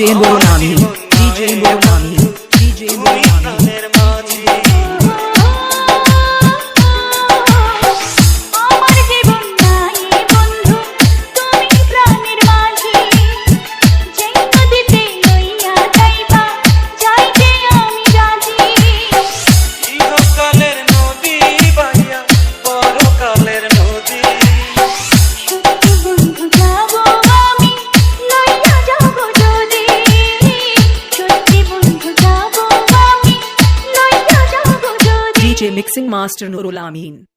Nurul Amin. DJ Nurul DJ Mixing Master Nurul Amin.